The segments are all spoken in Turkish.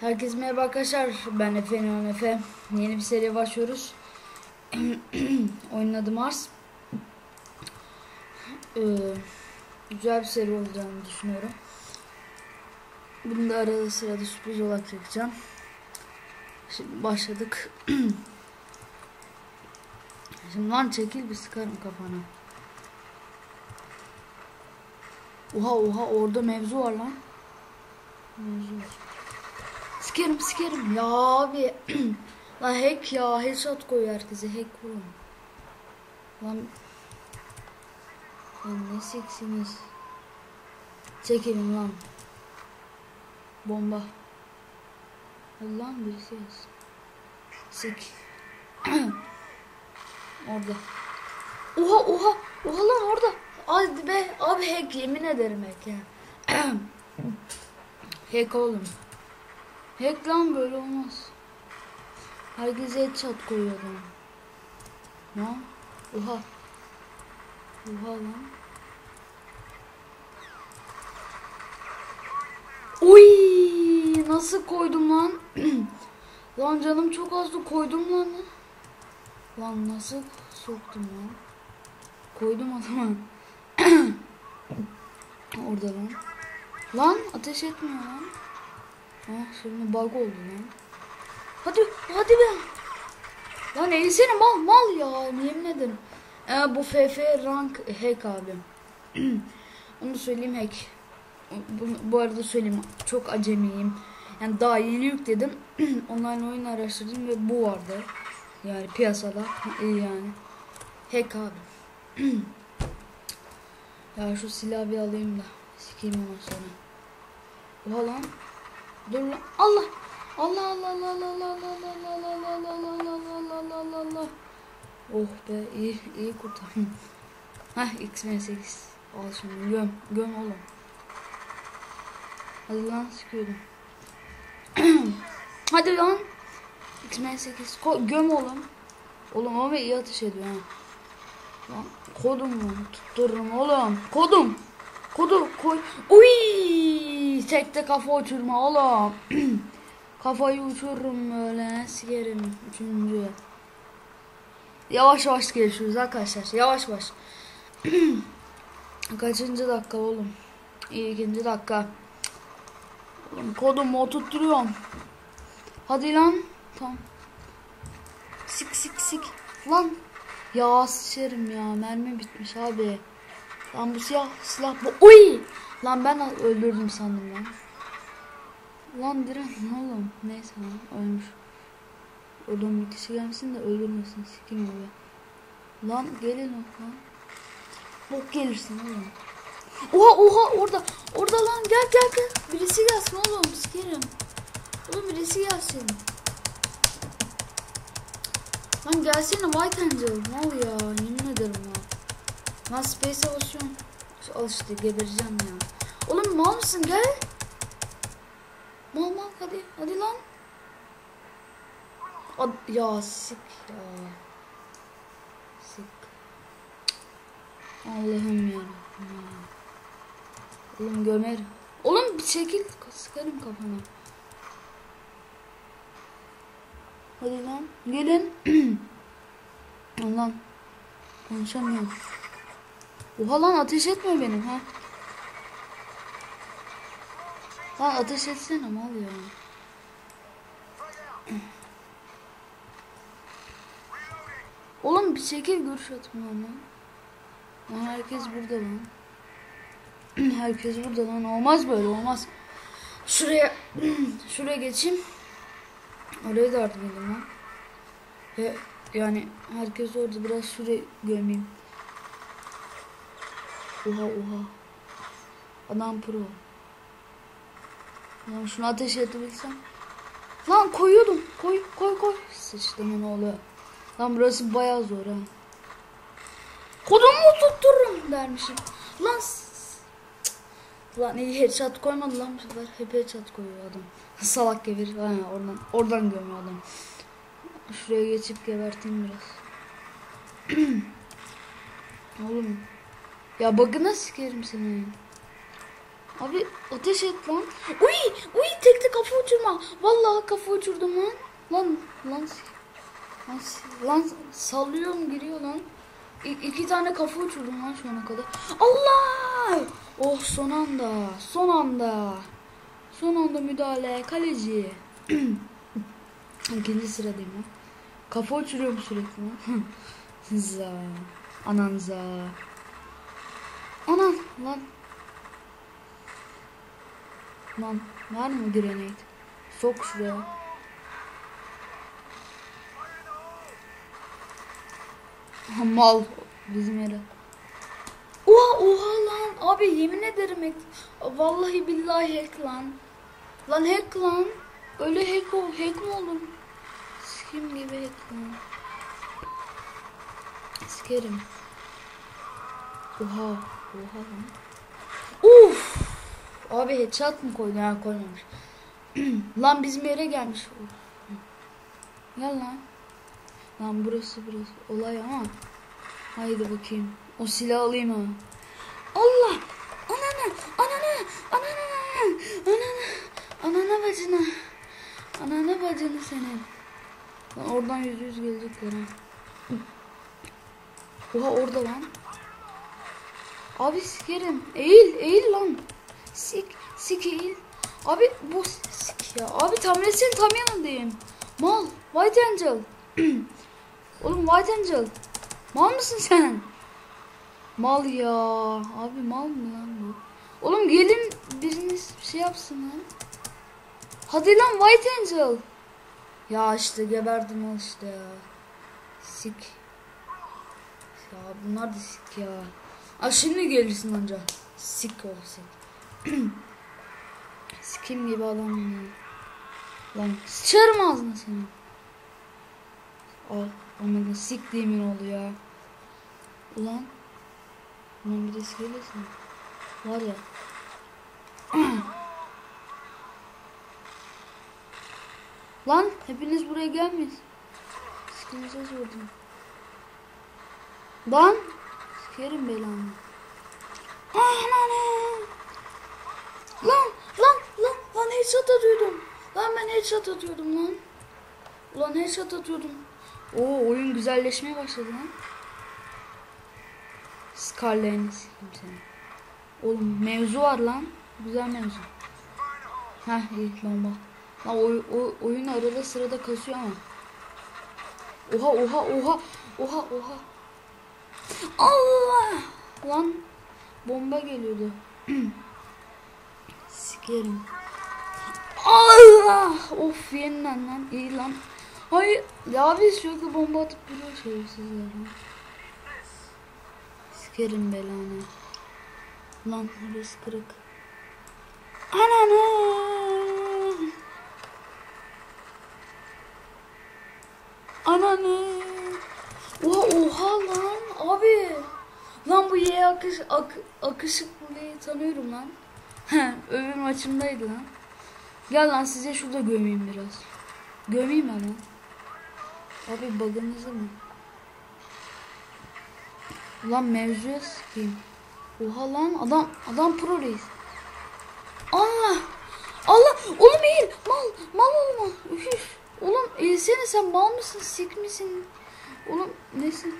Herkese merhaba arkadaşlar. Ben Efe Neon Efe. Yeni bir seriye başlıyoruz. Oyunun adı Mars. Ee, güzel bir seri olacağını düşünüyorum. Bunu da arada sırada sürpriz olarak çekeceğim. Şimdi başladık. Şimdi lan çekil bir sıkarım kafana. Oha oha orada mevzu var lan. Mevzu var. Sikerim sikerim ya abi. lan hack ya headshot koyuyor herkese hack vurun. Lan Lan ne seksiniz. Çekelim lan. Bomba. Allah'ım birisi yaz. Sik. orada. Oha oha. Oha lan orada. Hadi be. Abi hack yemin ederim hack ya. hack oğlum. Hack lan böyle olmaz. Herkes headshot koyuyor adam. Ne? Oha. Oha lan. Oy nasıl koydum lan? lan canım çok azdı koydum lan. Lan nasıl soktum lan? Koydum adama. Orada lan. Lan ateş etmiyor lan. Ah şimdi bug oldu lan. Hadi hadi be. Lan eğilsene mal mal ya yemin ederim. Ee, bu FF rank hack abi. Onu söyleyeyim hack. Bu, bu arada söyleyeyim çok acemiyim. Yani daha yeni yükledim. Online oyun araştırdım ve bu vardı. Yani piyasada iyi yani. Hack abi. ya şu silahı bir alayım da sikeyim ondan sonra. Oha lan. Dur. Allah. Allah Allah Allah Allah Allah Allah Allah Allah Allah Allah Allah Allah Allah Allah Oh be iyi iyi kurtardım. Hah X-Men 8. Al şimdi göm göm oğlum. Hadi lan sıkıyordum. Hadi lan. X-Men 8. Ko göm oğlum. Oğlum ama iyi ateş ediyor ha. Lan kodum? Tuttururum oğlum. Kodum. Kodu koy. Uy! Tekte kafa uçurma oğlum. Kafayı uçururum böyle. Sikerim. Üçüncü. Yavaş yavaş gelişiyoruz arkadaşlar. Yavaş yavaş. Kaçıncı dakika oğlum? İkinci dakika. Oğlum kodumu oturtturuyorum. Hadi lan. Tamam. Sik sik sik. Lan. Ya sıçarım ya. Mermi bitmiş abi. Lan bu siyah silah bu. Uy! Lan ben öldürdüm sandım lan. Lan diren oğlum. Neyse lan ölmüş. Oradan bir kişi gelmesin de öldürmesin. Sikim oraya. Lan gelin lan. Bok gelirsin oğlum. Oha oha orada. Orada lan gel gel gel. Birisi gelsin oğlum sikerim. Oğlum birisi gelsin. Lan gelsene White Angel. Ne oluyor ya? Yemin ederim ya. Lan Space'e basıyorum. Al işte gebereceğim ya. Oğlum mal mısın gel. Mal mal hadi. Hadi lan. Ad ya sik ya. Sik. Allah'ım ya. Oğlum gömer. Oğlum bir çekil. Sıkarım kafana. Hadi lan. Gelin. lan. Konuşamıyorum. Oha lan ateş etme benim ha. Lan ateş etsene mal ya. Oğlum bir çekil görüş atma lan. Lan herkes burada lan. herkes burada lan. Olmaz böyle olmaz. Şuraya şuraya geçeyim. Oraya da yardım lan. Ve yani herkes orada biraz süre gömeyim. Oha oha. Adam pro. Lan şunu ateş edebilsem. Lan koyuyordum. Koy koy koy. Sıçtım ne oluyor. Lan burası bayağı zor ha. Kodumu tuttururum dermişim. Lan Lan iyi headshot koymadı lan bu sefer. Hep headshot koyuyor adam. Salak gelir. Ha, oradan oradan gömüyor adam. Şuraya geçip geberteyim biraz. Oğlum. Ya bug'ına sikerim seni. Abi ateş et lan. Uy uy tek tek kafa uçurma. Vallahi kafa uçurdum lan. Lan lan lan, lan sallıyorum giriyor lan. İ- iki tane kafa uçurdum lan şu ana kadar. Allah! Oh son anda. Son anda. Son anda müdahale. Kaleci. İkinci sıradayım lan. Kafa uçuruyorum sürekli lan. za. Anan za. Anan lan. Lan var mı grenade? Sok şuraya. Mal bizim yere. Oha oha lan abi yemin ederim hack. Vallahi billahi hack lan. Lan hack lan. Öyle hack ol hack mi olur? Sikim gibi hack lan. Sikerim. Oha oha. Uf. Abi headshot mı koydu? Ha koymamış. lan bizim yere gelmiş. Gel lan. Lan burası burası olay ama. Haydi bakayım. O silahı alayım ha. Allah! Ananı! Ananı! Ananı! Ananı! Ananı bacını! Ananı bacını senin. Lan oradan yüz yüz gelecekler ha. Oha orada lan. Abi sikerim. Eğil, eğil lan. Sik, sik eğil. Abi bu sik ya. Abi tam resim tam yanındayım. Mal, White Angel. Oğlum White Angel. Mal mısın sen? Mal ya. Abi mal mı lan bu? Oğlum gelin biriniz bir şey yapsın lan. Hadi lan White Angel. Ya işte geberdim al işte ya. Sik. Ya bunlar da sik ya. Aa şimdi gelirsin anca. Sik ol sik. Sikim gibi adam ya. Lan sıçarım ağzına seni. Al. Onun da sik yemin oldu ya. Ulan. Ulan bir de söylesin. Var ya. Lan hepiniz buraya gelmeyin. Sıkınıza sordum. Lan. Sikerim belanı. Ananı. Lan lan lan lan headshot atıyordum. Lan ben headshot atıyordum lan. Ulan headshot atıyordum. Oo oyun güzelleşmeye başladı lan. Scarlet'ini sikeyim seni. Oğlum mevzu var lan. Güzel mevzu. Heh iyi bomba. Lan oy, o, oyun arada sırada kasıyor ama. Oha oha oha. Oha oha. Allah. Lan bomba geliyordu. Sikerim. Allah. Of yeniden lan. iyi lan. Hayır. Ya abi sürekli bomba atıp duruyor şerefsizler. Sikerim belanı. Lan orası kırık. Ananı. Ananı. Oha oha lan abi. Lan bu ye akış ak, akışıklıyı tanıyorum lan. Öbür maçımdaydı lan. Gel lan size şurada gömeyim biraz. Gömeyim lan? Abi bug'ınızı mı? Ulan mevzuya sıkayım. Oha lan adam adam pro reis. Allah! Allah! Oğlum eğil! Mal! Mal olma! Üf! Oğlum eğilsene sen mal mısın? Sik misin? Oğlum nesin?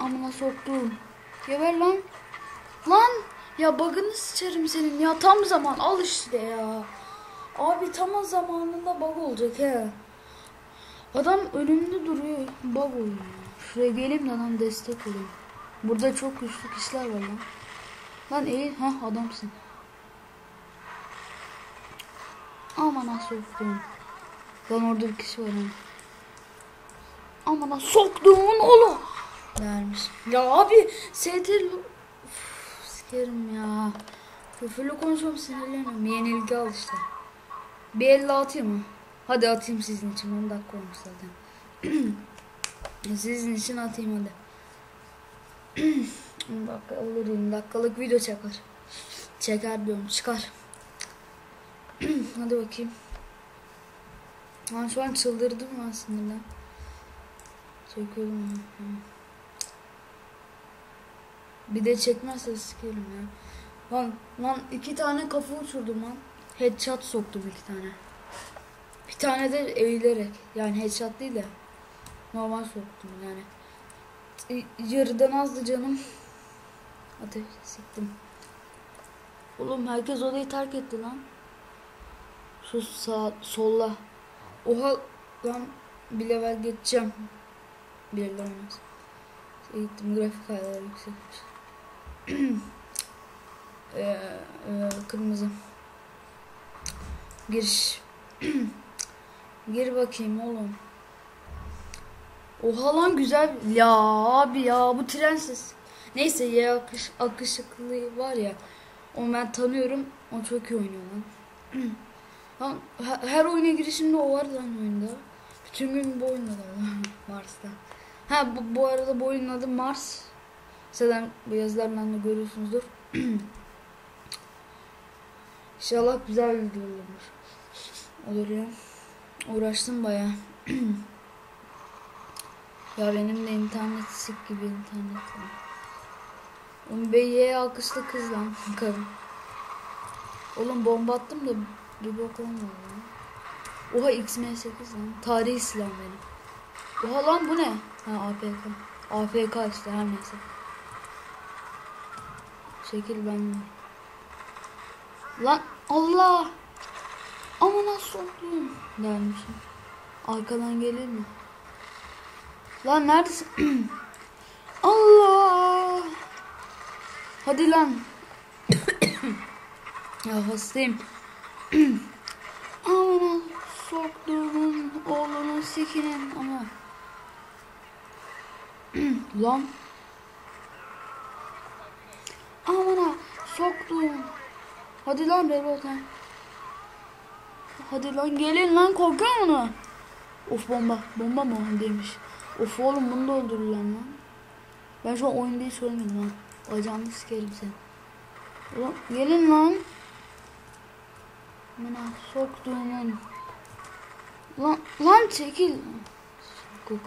Amına soktum. Geber lan. Lan! Ya bug'ını sıçarım senin ya. Tam zaman al işte ya. Abi tam zamanında bug olacak he. Adam önümde duruyor. Bug oluyor. Şuraya geleyim de lan destek olayım. Burada çok güçlü kişiler var lan. Lan iyi. Hah adamsın. Aman ha soktum. Lan orada bir kişi var ha. Aman ha soktuğun oğlu. Dermiş. Ya abi STR sikerim ya. Küfürlü konuşuyorum sinirleniyorum. Yenilgi al işte. Bir elle atayım mı? Hadi atayım sizin için. 10 dakika olmuş zaten. sizin için atayım hadi. 10 dakika olur 20 dakikalık video çeker. Çeker diyorum çıkar. hadi bakayım. Ben şu an çıldırdım aslında. Çekiyorum. Bir de çekmezse sikerim ya. Lan lan iki tane kafa uçurdum lan. Headshot soktum iki tane. Bir tane de eğilerek. Yani headshot değil de normal soktum yani. Yarıdan azdı canım. Hadi siktim. Oğlum herkes odayı terk etti lan. Şu sağ solla. Oha lan bir level geçeceğim. Bir level olmaz. Gittim grafik ayarları yükseltmiş. ee, e, kırmızı. Giriş. Gir bakayım oğlum. Oha lan güzel. Ya abi ya bu trensiz. Neyse ya akış, akışıklığı var ya. Onu ben tanıyorum. O çok iyi oynuyor lan. lan he- her oyuna girişimde o var lan oyunda. Bütün gün bu oyunda. Mars'ta. Ha bu, bu arada bu oyunun Mars. Zaten bu yazılarından da görüyorsunuzdur. İnşallah güzel video olur. Olur ya. Uğraştım baya. ya benim de internet sik gibi internet var. Oğlum Beyye alkışlı kız lan karım. Oğlum bomba attım da bir bok olmadı lan. Oha XM8 lan. Tarihi silah benim. Oha lan bu ne? Ha AFK. AFK işte her neyse. Şekil ben Lan Allah. Ama nasıl oldum dermişim. Arkadan gelir mi? Lan neredesin? Allah. Hadi lan. ya hastayım. Amına soktuğumun oğlunu sikinin ama. lan. Amına soktuğum. Hadi lan reload ha. Hadi lan gelin lan korkuyor musun? Of bomba. Bomba mı demiş. Of oğlum bunu da öldürürler lan. Ben şu an oyunda hiç ölmedim lan. Bacağını sikerim sen. Ulan gelin lan. Bana soktuğumun. Lan, lan çekil. Sokuk.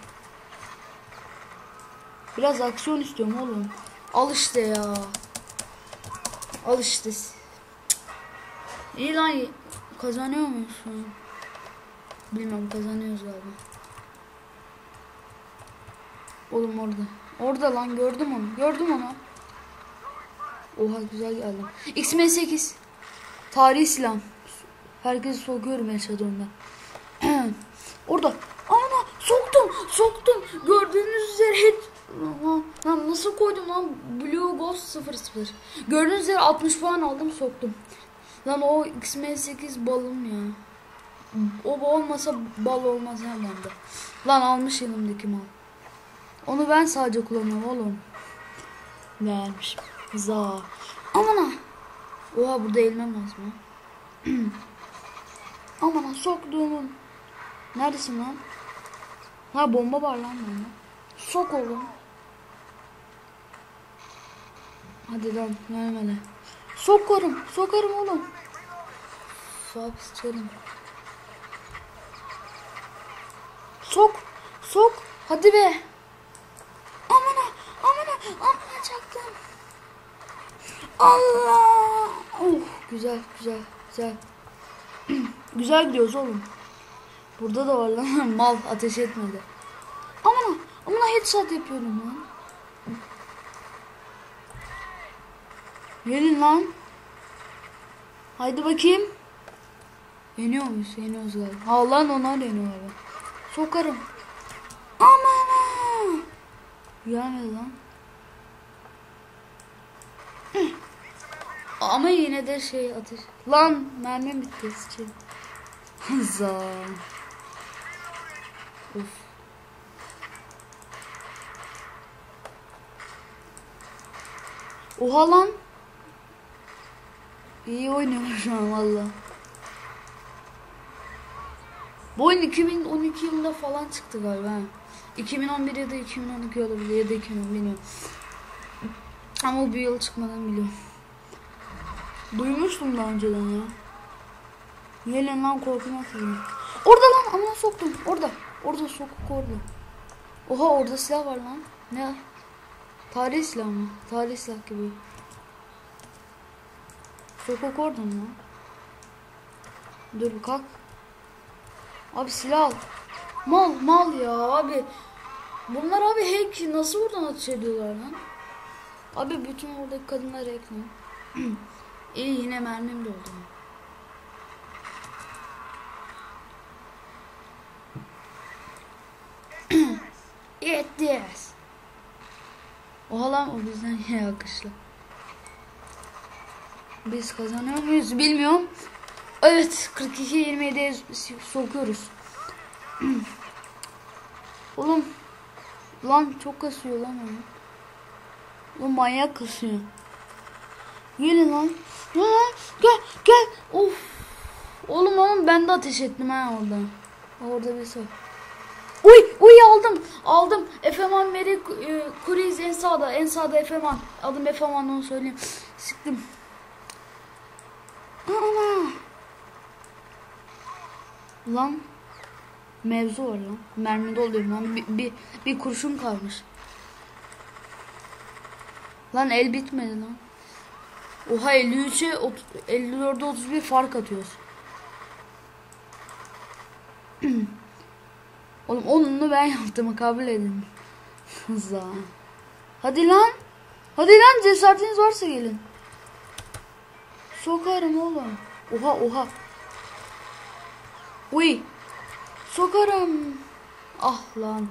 Biraz aksiyon istiyorum oğlum. Al işte ya. Al işte. İyi lan kazanıyor muyuz şu an? Kazanıyoruz galiba. Oğlum orada. Orada lan gördüm onu. Gördüm onu. Oha güzel geldi. X-Men Tarihi silah. Herkesi sokuyorum yaşadı ondan. orada. Ana soktum soktum. Gördüğünüz üzere Lan, nasıl koydum lan? Blue Ghost 00 Gördüğünüz üzere 60 puan aldım soktum. Lan o X-Men balım ya. O olmasa bal olmaz de Lan almış elimdeki mal. Onu ben sadece kullanıyorum oğlum. Vermiş. Za. Amana Oha burada eğilmem lazım ha. Amana soktuğumun. Neredesin lan? Ha bomba var lan bende. Sok oğlum Hadi lan gelmedi. Sokarım. Sokarım oğlum. Fuck sıçarım. Sok. Sok. Hadi be. Amına. Amına. Çaktım. Allah. Oh, güzel güzel güzel. güzel gidiyoruz oğlum. Burada da var lan. Mal ateş etmedi. Amına. Amına headshot yapıyorum lan. Gelin lan. Haydi bakayım. Yeniyor muyuz? Yeniyoruz galiba. Ha lan onlar yeniyor galiba. Sokarım. Aman Gelmedi lan. Ama yine de şey ateş. Lan mermim bitti. Sıçayım. Zan. Of. Oha lan. İyi oynuyor şu an valla. Bu oyun 2012 yılında falan çıktı galiba. 2011 ya da 2012 olabilir ya da 2010 bilmiyorum. Ama bu yıl çıkmadan biliyorum. Duymuştum daha önceden ya. Gelin lan korkuma kızım. Orada lan ama soktum. Orada. Orada sokuk orada. Oha orada silah var lan. Ne? Tarih silah mı? Tarih silah gibi. Sokak orada mı? Dur bir kalk. Abi silah al. Mal mal ya abi. Bunlar abi hack nasıl buradan ediyorlar lan? Abi bütün oradaki kadınlar hack lan. İyi yine mermim doldu. Eat this. Oha lan o bizden yine akışlı. Biz kazanıyor muyuz bilmiyorum. Evet 42-27'ye sokuyoruz. Oğlum lan çok kasıyor lan onu. Oğlum manyak kasıyor. Gelin lan. Lan lan gel gel. Of. Oğlum oğlum ben de ateş ettim ha orada. Orada bir şey. Uy uy aldım aldım. Efeman Meri e, Kuriz en sağda en sağda Efeman. Adım Efeman onu söyleyeyim. Sıktım. Ana. Lan mevzu var lan. Mermi doluyorum lan. Bir, bir, bir kurşun kalmış. Lan el bitmedi lan. Oha 53'e 54'e 31 fark atıyoruz. Oğlum onunu ben yaptım kabul edin. Za. Hadi lan. Hadi lan cesaretiniz varsa gelin. Sokarım oğlum. Oha oha. Uy. Sokarım. Ah lan.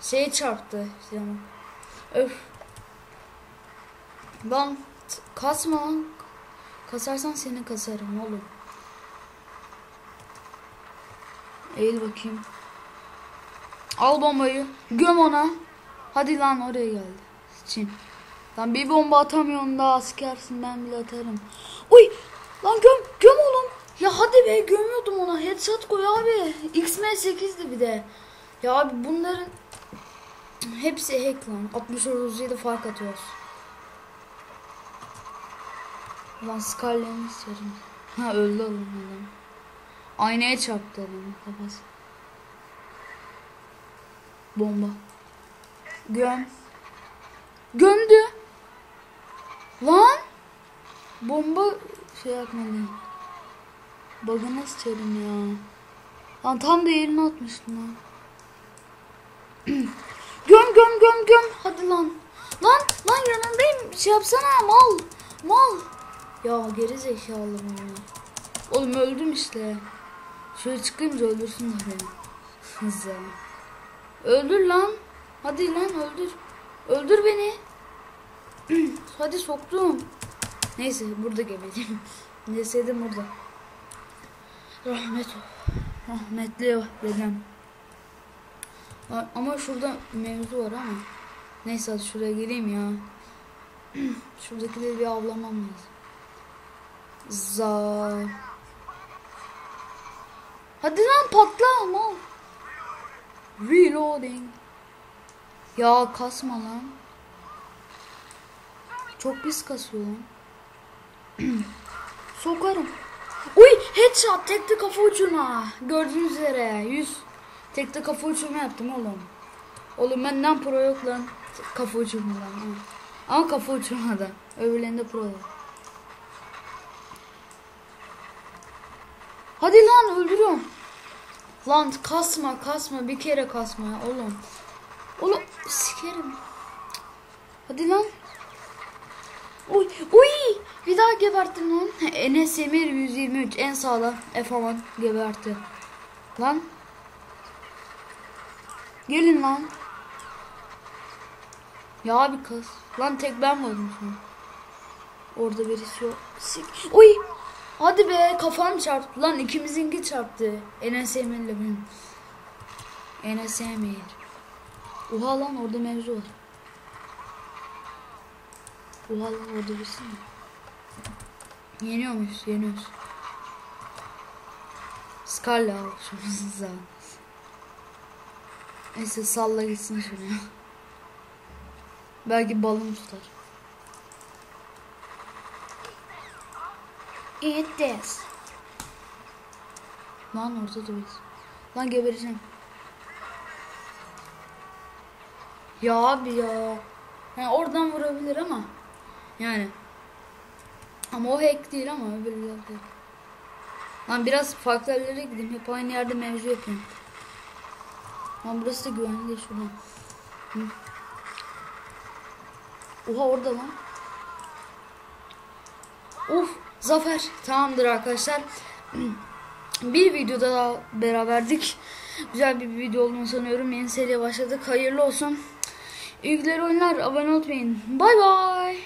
Şey çarptı. Öf. Lan kasma. Kasarsan seni kasarım oğlum. Eğil bakayım. Al bombayı. Göm ona. Hadi lan oraya geldi. Çin. Lan bir bomba atamıyorsun daha askersin ben bile atarım. Uy lan göm göm oğlum. Ya hadi be gömüyordum ona. Headshot koy abi. XM8'di bir de. Ya abi bunların hepsi hack lan. 60 37 fark atıyoruz. Lan Scarlet'ini istiyorum. Ha öldü oğlum adam. Aynaya çarptı adamın kafası. Bomba. Göm. Gömdü. Lan. Bomba şey yapmadı. Bagana sıçarım ya. Lan tam da yerine atmıştım lan. göm göm göm göm. Hadi lan. Lan lan yanındayım. Şey yapsana mal. Mal. Ya geri zekalı bunlar. Oğlum öldüm işte. Şöyle çıkayım da öldürsünler beni. Öldür lan. Hadi lan öldür. Öldür beni. Hadi soktum. Neyse burada gebereyim. Neseydim burada. Rahmet. Rahmetli dedem. Ama şurada mevzu var ama. Neyse hadi şuraya gireyim ya. Şuradakileri bir avlamam lazım. Za. Hadi lan patla mal. Reloading. Ya kasma lan. Çok pis kasıyor lan. Sokarım. Uy headshot tekte kafa uçurma. Gördüğünüz üzere 100 tekte kafa uçurma yaptım oğlum. Oğlum benden pro yok lan. Kafa uçurmadan. Ama kafa uçurmadan. Öbürlerinde pro var. Hadi lan öldürüyorum. Lan kasma kasma bir kere kasma ya oğlum. Oğlum sikerim. Hadi lan. Uy uy bir daha geberttim lan. Enes Emir 123 en sağda F1 gebertti. Lan. Gelin lan. Ya abi kız. Lan tek ben şu an. Orada birisi yok. Sik. Uy. Hadi be kafam çarptı lan ikimizinki çarptı. Enes Emir'le benim. Enes Emir. Oha lan orada mevzu var. Oha lan orada birisi mi? Yeniyor muyuz? Yeniyoruz. Scarlet almışımız zaten. Neyse salla gitsin şuraya. Belki balon tutar. Eat this. Lan orada da biz. Lan gebereceğim. Ya abi ya. Yani oradan vurabilir ama. Yani. Ama o hack değil ama öbürü de hack. Lan biraz farklı yerlere gideyim. Hep aynı yerde mevzu yapıyorum. Lan burası da güvenli değil şuradan. Oha orada lan. Of zafer. Tamamdır arkadaşlar. Bir videoda daha beraberdik. Güzel bir video olduğunu sanıyorum. Yeni seriye başladık. Hayırlı olsun. İyi günler oyunlar. Abone olmayın. Bay bay.